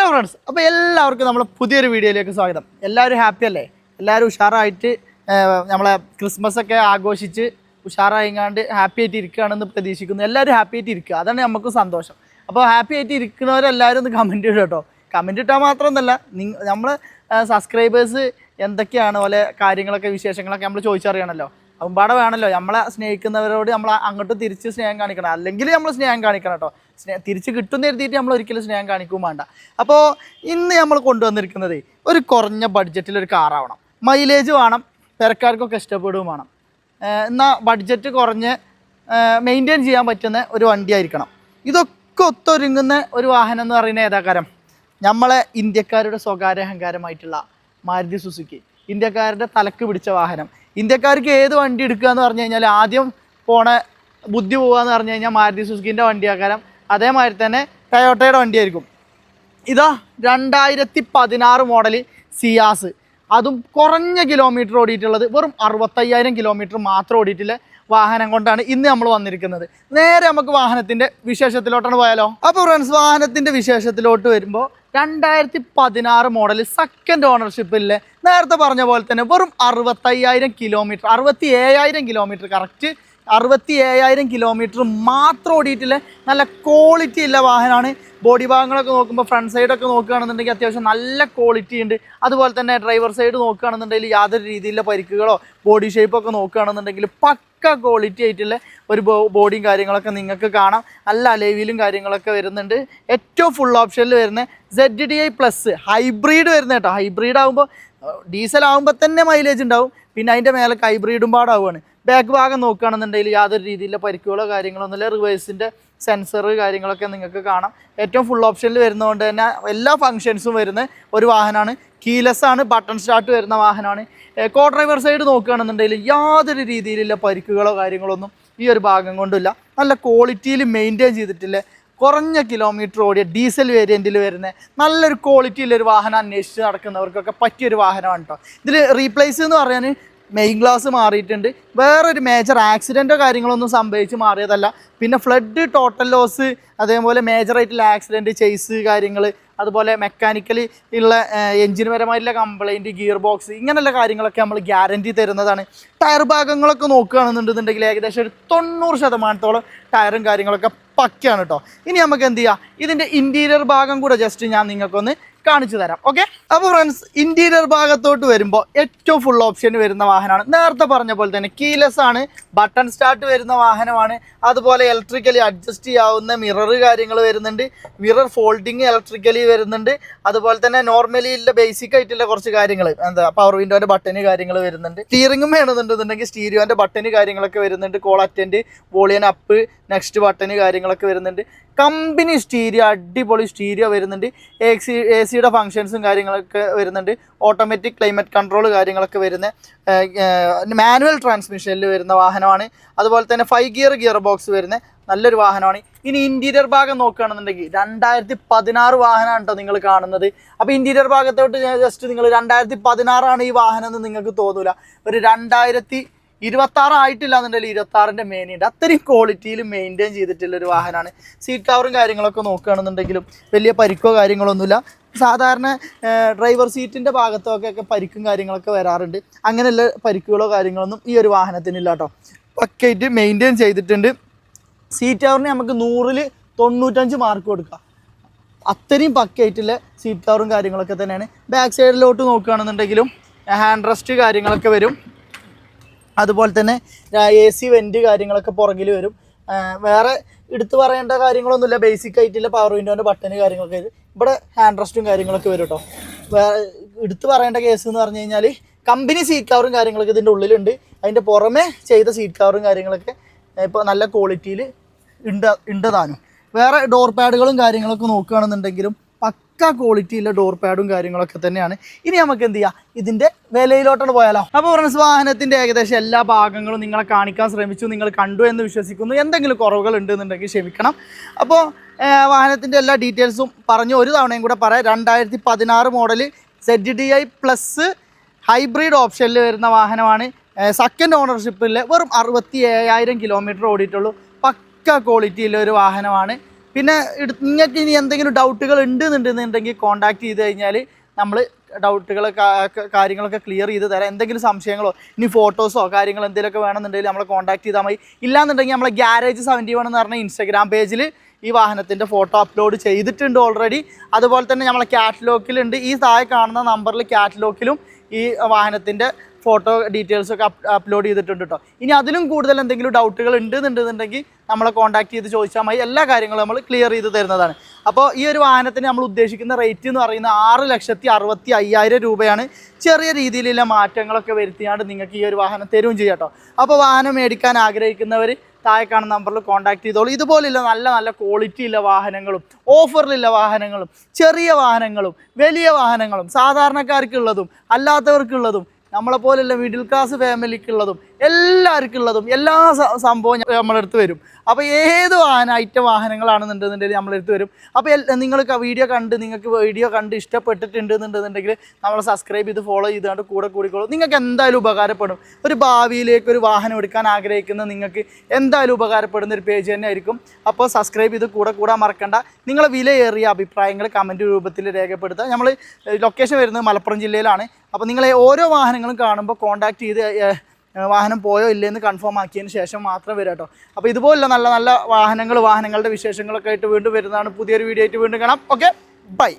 Hello friends അപ്പോൾ എല്ലാവർക്കും നമ്മളെ പുതിയൊരു വീഡിയോയിലേക്ക് സ്വാഗതം. എല്ലാവരും ഹാപ്പി അല്ലേ? എല്ലാവരും ഉഷാറായിട്ട് നമ്മളെ ക്രിസ്മസ് ഒക്കെ ആഘോഷിച്ച് ഉഷാറായിങ്ങാണ്ട് ഹാപ്പി ആയിട്ട് ഇരിക്കുകയാണെന്ന് പ്രതീക്ഷിക്കുന്നു. എല്ലാവരും ഹാപ്പി ആയിട്ട് ഇരിക്കുക. അതാണ് നമുക്ക് സന്തോഷം. അപ്പോൾ ഹാപ്പി ആയിട്ട് ഇരിക്കുന്നവരെല്ലാവരും ഒന്ന് കമന്റ് ഇടുക കേട്ടോ. കമന്റ് ഇട്ടാൽ മാത്രമൊന്നുമല്ല നിങ്ങൾ നമ്മൾ സബ്സ്ക്രൈബേഴ്സ് എന്തൊക്കെയാണ് പോലെ കാര്യങ്ങളൊക്കെ വിശേഷങ്ങളൊക്കെ നമ്മൾ ചോദിച്ചറിയണമല്ലോ അമ്പാടെ വേണമല്ലോ നമ്മളെ സ്നേഹിക്കുന്നവരോട് നമ്മൾ അങ്ങോട്ട് തിരിച്ച് സ്നേഹം കാണിക്കണം. അല്ലെങ്കിൽ നമ്മൾ സ്നേഹം കാണിക്കണം കേട്ടോ. സ്നേഹ തിരിച്ച് കിട്ടുന്ന എഴുതിയിട്ട് നമ്മൾ ഒരിക്കലും സ്നേഹം കാണിക്കും വേണ്ട. അപ്പോൾ ഇന്ന് നമ്മൾ കൊണ്ടുവന്നിരിക്കുന്നത് ഒരു കുറഞ്ഞ ബഡ്ജറ്റിൽ ഒരു കാറാവണം മൈലേജ് വേണം. പെരക്കാർക്കൊക്കെ ഇഷ്ടപ്പെടുകയും വേണം. എന്നാൽ ബഡ്ജറ്റ് കുറഞ്ഞ് മെയിന്റെയിൻ ചെയ്യാൻ പറ്റുന്ന ഒരു വണ്ടി ആയിരിക്കണം. ഇതൊക്കെ ഒത്തൊരുങ്ങുന്ന ഒരു വാഹനം എന്ന് പറയുന്ന ഏതാകാരം നമ്മളെ ഇന്ത്യക്കാരുടെ സ്വകാര്യ അഹങ്കാരമായിട്ടുള്ള മാരുതി സുസുക്കി. ഇന്ത്യക്കാരുടെ തലക്ക് പിടിച്ച വാഹനം. ഇന്ത്യക്കാർക്ക് ഏത് വണ്ടി എടുക്കുക എന്ന് പറഞ്ഞു കഴിഞ്ഞാൽ ആദ്യം പോണ ബുദ്ധി പോകാന്ന് പറഞ്ഞു കഴിഞ്ഞാൽ മാരുതി സുസുക്കിന്റെ വണ്ടിയാക്കാരം. അതേമാതിരി തന്നെ ടയോട്ടയുടെ വണ്ടി ആയിരിക്കും ഇതാ രണ്ടായിരത്തി പതിനാറ് മോഡൽ സിയാസ്. അതും കുറഞ്ഞ കിലോമീറ്റർ ഓടിയിട്ടുള്ളത് വെറും അറുപത്തയ്യായിരം കിലോമീറ്റർ മാത്രം ഓടിയിട്ടുള്ള വാഹനം കൊണ്ടാണ് ഇന്ന് നമ്മൾ വന്നിരിക്കുന്നത്. നേരെ നമുക്ക് വാഹനത്തിന്റെ വിശേഷത്തിലോട്ടാണ് പോയാലോ? അപ്പോൾ ഫ്രണ്ട്സ് വാഹനത്തിന്റെ വിശേഷത്തിലോട്ട് വരുമ്പോൾ രണ്ടായിരത്തി പതിനാറ് മോഡൽ സെക്കൻഡ് ഓണർഷിപ്പിലെ നേരത്തെ പറഞ്ഞ പോലെ തന്നെ വെറും അറുപത്തയ്യായിരം കിലോമീറ്റർ അറുപത്തി ഏഴായിരം കിലോമീറ്റർ കറക്റ്റ് അറുപത്തി ഏഴായിരം കിലോമീറ്റർ മാത്രം ഓടിയിട്ടില്ല. നല്ല ക്വാളിറ്റി ഉള്ള വാഹനമാണ് ബോഡി ഭാഗങ്ങളൊക്കെ നോക്കുമ്പോൾ ഫ്രണ്ട് സൈഡൊക്കെ നോക്കുകയാണെന്നുണ്ടെങ്കിൽ അത്യാവശ്യം നല്ല ക്വാളിറ്റി ഉണ്ട്. അതുപോലെ തന്നെ ഡ്രൈവർ സൈഡ് നോക്കുകയാണെന്നുണ്ടെങ്കിൽ യാതൊരു രീതിയിലുള്ള പരിക്കുകളോ ബോഡി ഷേപ്പൊക്കെ നോക്കുകയാണെന്നുണ്ടെങ്കിൽ പക്ക ക്വാളിറ്റി ആയിട്ടുള്ള ഒരു ബോഡിയും കാര്യങ്ങളൊക്കെ നിങ്ങൾക്ക് കാണാം. നല്ല അലേവിയിലും കാര്യങ്ങളൊക്കെ വരുന്നുണ്ട്. ഏറ്റവും ഫുൾ ഓപ്ഷനിൽ വരുന്ന Z D I plus hybrid വരുന്ന കേട്ടോ. ഹൈബ്രിഡ് ആകുമ്പോൾ ഡീസൽ ആകുമ്പോൾ തന്നെ മൈലേജ് ഉണ്ടാവും. പിന്നെ അതിന്റെ മേലെ ഹൈബ്രിഡും പാടാവുകയാണ് ബാക്ക് ഭാഗം നോക്കുകയാണെന്നുണ്ടെങ്കിൽ യാതൊരു രീതിയിലുള്ള പരിക്കുകളോ കാര്യങ്ങളോ ഒന്നുമില്ല. റിവേഴ്സിന്റെ സെൻസർ കാര്യങ്ങളൊക്കെ നിങ്ങൾക്ക് കാണാം. ഏറ്റവും ഫുൾ ഓപ്ഷനിൽ വരുന്നതുകൊണ്ട് തന്നെ എല്ലാ ഫങ്ഷൻസും വരുന്ന ഒരു വാഹനമാണ് ആണ് ബട്ടൺ സ്റ്റാർട്ട് വരുന്ന വാഹനമാണ് കോ ഡ്രൈവർ സൈഡ് നോക്കുകയാണെന്നുണ്ടെങ്കിൽ യാതൊരു രീതിയിലുള്ള പരിക്കുകളോ കാര്യങ്ങളൊന്നും ഈ ഒരു ഭാഗം കൊണ്ടില്ല നല്ല ക്വാളിറ്റിയിൽ മെയിന്റെയിൻ ചെയ്തിട്ടില്ല. കുറഞ്ഞ കിലോമീറ്റർ ഓടിയ ഡീസൽ വേരിയന്റിൽ വരുന്ന നല്ലൊരു ക്വാളിറ്റിയിലൊരു വാഹനം അന്വേഷിച്ച് നടക്കുന്നവർക്കൊക്കെ പറ്റിയൊരു വാഹനമാണ് കേട്ടോ ഇതിൽ റീപ്ലേസ് എന്ന് പറയാൻ മെയിൻ ഗ്ലാസ് മാറിയിട്ടുണ്ട്. വേറൊരു മേജർ ആക്സിഡന്റോ കാര്യങ്ങളൊന്നും സംഭവിച്ച് മാറിയതല്ല. പിന്നെ ഫ്ലഡ് ടോട്ടൽ ലോസ് അതേപോലെ മേജറായിട്ടുള്ള ആക്സിഡന്റ് ചെയ്സ് കാര്യങ്ങൾ അതുപോലെ മെക്കാനിക്കലി ഉള്ള എഞ്ചിന് പരമായിട്ടുള്ള കംപ്ലൈന്റ് ഗിയർ ബോക്സ് ഇങ്ങനെയുള്ള കാര്യങ്ങളൊക്കെ നമ്മൾ ഗ്യാരന്റി തരുന്നതാണ്. ടയർ ഭാഗങ്ങളൊക്കെ നോക്കുകയാണെന്നുണ്ടെന്നുണ്ടെങ്കിൽ ഏകദേശം ഒരു തൊണ്ണൂറ് ശതമാനത്തോളം ടയറും കാര്യങ്ങളൊക്കെ പക്കയാണ് കേട്ടോ ഇനി നമുക്ക് എന്ത് ചെയ്യാം? ഇതിന്റെ ഇന്റീരിയർ ഭാഗം കൂടെ ജസ്റ്റ് ഞാൻ നിങ്ങൾക്കൊന്ന് കാണിച്ചു തരാം ഓക്കെ അപ്പോൾ ഫ്രണ്ട്സ് ഇന്റീരിയർ ഭാഗത്തോട്ട് വരുമ്പോൾ ഏറ്റവും ഫുൾ ഓപ്ഷൻ വരുന്ന വാഹനമാണ്. നേരത്തെ പറഞ്ഞ പോലെ തന്നെ കീലെസ് ആണ് ബട്ടൺ സ്റ്റാർട്ട് വരുന്ന വാഹനമാണ്. അതുപോലെ ഇലക്ട്രിക്കലി അഡ്ജസ്റ്റ് ചെയ്യാവുന്ന മിറർ കാര്യങ്ങൾ വരുന്നുണ്ട്. മിറർ ഫോൾഡിങ് ഇലക്ട്രിക്കലി വരുന്നുണ്ട്. അതുപോലെ തന്നെ നോർമലി ഉള്ള ബേസിക് ആയിട്ടുള്ള കുറച്ച് കാര്യങ്ങൾ എന്താ പവർ വിൻഡോന്റെ ബട്ടന് കാര്യങ്ങൾ വരുന്നുണ്ട്. സ്റ്റിയറിംഗും വേണമെന്നുണ്ടെന്നുണ്ടെങ്കിൽ സ്റ്റീരിയോന്റെ ബട്ടന് കാര്യങ്ങളൊക്കെ വരുന്നുണ്ട്. Call attend volume up next button കാര്യങ്ങളൊക്കെ വരുന്നുണ്ട്. കമ്പനി സ്റ്റീരിയോ അടിപൊളി സ്റ്റീരിയോ വരുന്നുണ്ട്. എ സി എ സിയുടെ ഫങ്ഷൻസും കാര്യങ്ങളൊക്കെ വരുന്നുണ്ട്. ഓട്ടോമാറ്റിക് ക്ലൈമറ്റ് കൺട്രോൾ കാര്യങ്ങളൊക്കെ വരുന്ന മാനുവൽ ട്രാൻസ്മിഷനിൽ വരുന്ന വാഹനമാണ്. അതുപോലെ തന്നെ ഫൈവ് ഗിയർ ഗിയർ ബോക്സ് വരുന്ന നല്ലൊരു വാഹനമാണ്. ഇനി ഇന്റീരിയർ ഭാഗം നോക്കുകയാണെന്നുണ്ടെങ്കിൽ രണ്ടായിരത്തി പതിനാറ് വാഹനമാണ് കേട്ടോ നിങ്ങൾ കാണുന്നത്. അപ്പോൾ ഇന്റീരിയർ ഭാഗത്തോട്ട് ജസ്റ്റ് നിങ്ങൾ രണ്ടായിരത്തി പതിനാറാണ് ഈ വാഹനം എന്ന് നിങ്ങൾക്ക് തോന്നൂല. ഒരു രണ്ടായിരത്തി ഇരുപത്താറ് ആയിട്ടില്ല എന്നുണ്ടെങ്കിൽ ഇരുപത്താറിന്റെ മേനിയുണ്ട് അത്രയും ക്വാളിറ്റിയിൽ മെയിന്റെയിൻ ചെയ്തിട്ടുള്ള ഒരു വാഹനമാണ്. സീറ്റ് കവറും കാര്യങ്ങളൊക്കെ നോക്കുകയാണെന്നുണ്ടെങ്കിലും വലിയ പരിക്കോ കാര്യങ്ങളൊന്നുമില്ല. സാധാരണ ഡ്രൈവർ സീറ്റിന്റെ ഭാഗത്തൊക്കെ പരിക്കും കാര്യങ്ങളൊക്കെ വരാറുണ്ട്. അങ്ങനെയുള്ള പരിക്കുകളോ കാര്യങ്ങളൊന്നും ഈ ഒരു വാഹനത്തിനില്ല കേട്ടോ. പക്കയായിട്ട് മെയിന്റെയിൻ ചെയ്തിട്ടുണ്ട്. സീറ്റ് കവറിന് നമുക്ക് നൂറിൽ തൊണ്ണൂറ്റഞ്ച് മാർക്ക് കൊടുക്കാം. അത്രയും പക്കയായിട്ടുള്ള സീറ്റ് കവറും കാര്യങ്ങളൊക്കെ തന്നെയാണ്. ബാക്ക് സൈഡിലോട്ട് നോക്കുകയാണെന്നുണ്ടെങ്കിലും ഹാൻഡ് റെസ്റ്റ് കാര്യങ്ങളൊക്കെ വരും. അതുപോലെ തന്നെ എ സി വെന്റ് കാര്യങ്ങളൊക്കെ പുറകിൽ വരും. വേറെ എടുത്തു പറയേണ്ട കാര്യങ്ങളൊന്നുമില്ല. ബേസിക് ആയിട്ടുള്ള പവർ വിൻഡോന്റെ ബട്ടന് കാര്യങ്ങളൊക്കെ. ഇവിടെ ഹാൻഡ് റെസ്റ്റും കാര്യങ്ങളൊക്കെ വരും കേട്ടോ വേറെ എടുത്തു പറയേണ്ട കേസ് എന്ന് പറഞ്ഞു കഴിഞ്ഞാൽ കമ്പനി സീറ്റ് കവറും കാര്യങ്ങളൊക്കെ ഇതിന്റെ ഉള്ളിലുണ്ട്. അതിന്റെ പുറമെ ചെയ്ത സീറ്റ് കവറും കാര്യങ്ങളൊക്കെ ഇപ്പോൾ നല്ല ക്വാളിറ്റിയിൽ ഉണ്ട് ഉണ്ടതാണ് വേറെ ഡോർ പാഡുകളും കാര്യങ്ങളൊക്കെ നോക്കുകയാണെന്നുണ്ടെങ്കിലും പക്ക ക്വാളിറ്റിയുള്ള ഡോർ പാഡും കാര്യങ്ങളൊക്കെ തന്നെയാണ്. ഇനി നമുക്ക് എന്ത് ചെയ്യാം? ഇതിന്റെ വിലയിലോട്ടാണ് പോയാലോ. അപ്പോൾ ഫ്രണ്ട്സ് വാഹനത്തിന്റെ ഏകദേശം എല്ലാ ഭാഗങ്ങളും നിങ്ങളെ കാണിക്കാൻ ശ്രമിച്ചു. നിങ്ങൾ കണ്ടു എന്ന് വിശ്വസിക്കുന്നു. എന്തെങ്കിലും കുറവുകൾ ഉണ്ടെന്നുണ്ടെങ്കിൽ ക്ഷമിക്കണം. അപ്പോൾ വാഹനത്തിന്റെ എല്ലാ ഡീറ്റെയിൽസും പറഞ്ഞു ഒരു തവണയും കൂടെ പറയാം. രണ്ടായിരത്തി പതിനാറ് model Z D I plus hybrid ഓപ്ഷനിൽ വരുന്ന വാഹനമാണ്. സെക്കൻഡ് ഓണർഷിപ്പിൽ വെറും അറുപത്തി ഏഴായിരം കിലോമീറ്റർ ഓടിയിട്ടുള്ളൂ. പക്ക ക്വാളിറ്റിയിലൊരു ഒരു വാഹനമാണ്. പിന്നെ നിങ്ങൾക്ക് ഇനി എന്തെങ്കിലും ഡൗട്ടുകൾ ഉണ്ട് എന്നുണ്ടെന്നുണ്ടെങ്കിൽ കോൺടാക്ട് ചെയ്ത് കഴിഞ്ഞാൽ നമ്മൾ ഡൗട്ടുകൾ കാര്യങ്ങളൊക്കെ ക്ലിയർ ചെയ്ത് തരാം. എന്തെങ്കിലും സംശയങ്ങളോ ഇനി ഫോട്ടോസോ കാര്യങ്ങൾ എന്തെങ്കിലുമൊക്കെ വേണമെന്നുണ്ടെങ്കിൽ നമ്മളെ കോൺടാക്ട് ചെയ്താൽ മതി. ഇല്ലാന്നുണ്ടെങ്കിൽ നമ്മളെ ഗ്യാരേജ് സെവന്റി വൺ എന്ന് പറഞ്ഞ ഇൻസ്റ്റാഗ്രാം പേജിൽ ഈ വാഹനത്തിന്റെ ഫോട്ടോ അപ്ലോഡ് ചെയ്തിട്ടുണ്ട് ഓൾറെഡി അതുപോലെ തന്നെ നമ്മളെ കാറ്റലോഗിലുണ്ട് ഈ താഴെ കാണുന്ന നമ്പറിൽ കാറ്റലോഗിലും ഈ വാഹനത്തിന്റെ ഫോട്ടോ ഡീറ്റെയിൽസൊക്കെ അപ്ലോഡ് ചെയ്തിട്ടുണ്ട് കേട്ടോ ഇനി അതിലും കൂടുതൽ എന്തെങ്കിലും ഡൗട്ടുകൾ ഉണ്ട് എന്നുണ്ടെന്നുണ്ടെങ്കിൽ നമ്മളെ കോൺടാക്ട് ചെയ്ത് ചോദിച്ചാൽ മതി. എല്ലാ കാര്യങ്ങളും നമ്മൾ ക്ലിയർ ചെയ്ത് തരുന്നതാണ്. അപ്പോൾ ഈ ഒരു വാഹനത്തിന് നമ്മൾ ഉദ്ദേശിക്കുന്ന റേറ്റ് എന്ന് പറയുന്നത് ആറ് ലക്ഷത്തി അറുപത്തി അയ്യായിരം രൂപയാണ്. ചെറിയ രീതിയിലുള്ള മാറ്റങ്ങളൊക്കെ വരുത്തിയാണ്ട് നിങ്ങൾക്ക് ഈ ഒരു വാഹനം തരുകയും ചെയ്യാം കേട്ടോ. അപ്പോൾ വാഹനം മേടിക്കാൻ ആഗ്രഹിക്കുന്നവർ താഴെ കാണുന്ന നമ്പറിൽ കോൺടാക്ട് ചെയ്തോളൂ. ഇതുപോലുള്ള നല്ല നല്ല ക്വാളിറ്റി ഉള്ള വാഹനങ്ങളും ഓഫറിലുള്ള വാഹനങ്ങളും ചെറിയ വാഹനങ്ങളും വലിയ വാഹനങ്ങളും സാധാരണക്കാർക്കുള്ളതും അല്ലാത്തവർക്കുള്ളതും നമ്മളെ പോലെയുള്ള മിഡിൽ ക്ലാസ് ഫാമിലിക്കുള്ളതും എല്ലാവർക്കും ഉള്ളതും എല്ലാ സംഭവം നമ്മുടെ അടുത്ത് വരും. അപ്പോൾ ഏത് വാഹന ഐറ്റം വാഹനങ്ങളാണെന്നുണ്ടെന്നുണ്ടെങ്കിൽ നമ്മളെ അടുത്ത് വരും അപ്പോൾ നിങ്ങൾ വീഡിയോ കണ്ട് നിങ്ങൾക്ക് വീഡിയോ കണ്ട് ഇഷ്ടപ്പെട്ടിട്ടുണ്ട് എന്നുണ്ടെന്നുണ്ടെങ്കിൽ നമ്മളെ സബ്സ്ക്രൈബ് ചെയ്ത് ഫോളോ ചെയ്തുകൊണ്ട് കൂടെ കൂടിക്കോളൂ. നിങ്ങൾക്ക് എന്തായാലും ഉപകാരപ്പെടും. ഒരു ഭാവിയിലേക്ക് ഒരു വാഹനം എടുക്കാൻ ആഗ്രഹിക്കുന്ന നിങ്ങൾക്ക് എന്തായാലും ഉപകാരപ്പെടുന്ന ഒരു പേജ് തന്നെ ആയിരിക്കും. അപ്പോൾ സബ്സ്ക്രൈബ് ചെയ്ത് കൂടെ കൂടാൻ മറക്കണ്ട. നിങ്ങളെ വിലയേറിയ അഭിപ്രായങ്ങൾ കമന്റ് രൂപത്തിൽ രേഖപ്പെടുത്തുക. നമ്മൾ ലൊക്കേഷൻ വരുന്നത് മലപ്പുറം ജില്ലയിലാണ്. അപ്പോൾ നിങ്ങളെ ഓരോ വാഹനങ്ങളും കാണുമ്പോൾ കോൺടാക്ട് ചെയ്ത് വാഹനം പോയോ ഇല്ലയെന്ന് കൺഫേം ആക്കിയതിന് ശേഷം മാത്രം വരാം കേട്ടോ അപ്പോൾ ഇതുപോലുള്ള നല്ല നല്ല വാഹനങ്ങൾ വാഹനങ്ങളുടെ വിശേഷങ്ങളൊക്കെ ആയിട്ട് വീണ്ടും വരുന്നതാണ്. പുതിയൊരു വീഡിയോ ആയിട്ട് വീണ്ടും കാണാം. Okay bye